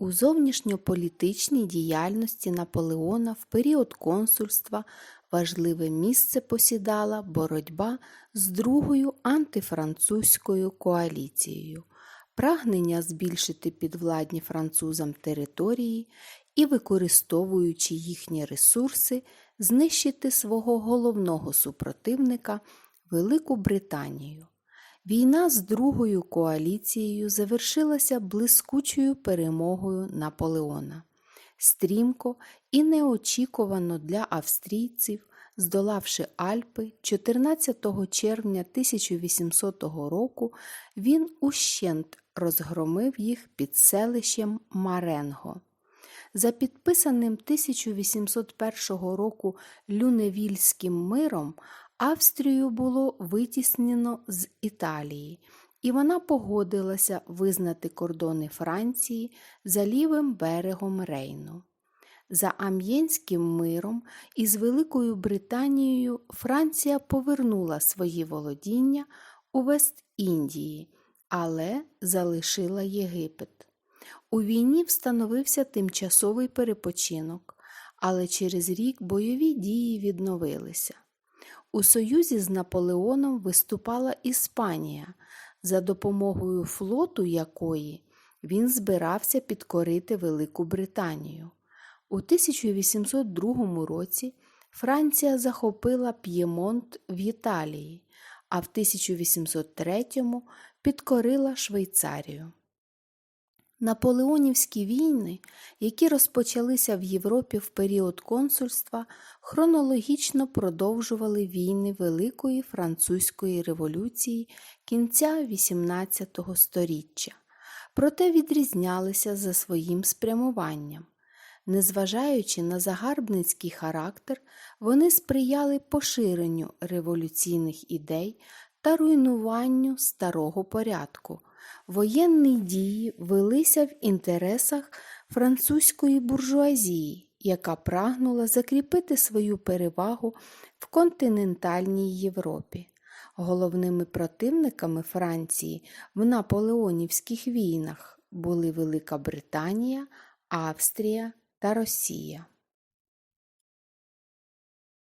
У зовнішньополітичній діяльності Наполеона в період консульства важливе місце посідала боротьба з другою антифранцузькою коаліцією, прагнення збільшити підвладні французам території і, використовуючи їхні ресурси, знищити свого головного супротивника Велику Британію. Війна з другою коаліцією завершилася блискучою перемогою Наполеона. Стрімко і неочікувано для австрійців, здолавши Альпи 14 червня 1800 року, він ущент розгромив їх під селищем Маренго. За підписаним 1801 року Люневільським миром Австрію було витіснено з Італії, і вона погодилася визнати кордони Франції за лівим берегом Рейну. За Ам'єнським миром із Великою Британією Франція повернула свої володіння у Вест-Індії, але залишила Єгипет. У війні встановився тимчасовий перепочинок, але через рік бойові дії відновилися. У союзі з Наполеоном виступала Іспанія, за допомогою флоту якої він збирався підкорити Велику Британію. У 1802 році Франція захопила П'ємонт в Італії, а в 1803 підкорила Швейцарію. Наполеонівські війни, які розпочалися в Європі в період консульства, хронологічно продовжували війни Великої Французької революції кінця XVIII століття, проте відрізнялися за своїм спрямуванням. Незважаючи на загарбницький характер, вони сприяли поширенню революційних ідей та руйнуванню старого порядку. Воєнні дії велися в інтересах французької буржуазії, яка прагнула закріпити свою перевагу в континентальній Європі. Головними противниками Франції в наполеонівських війнах були Велика Британія, Австрія та Росія.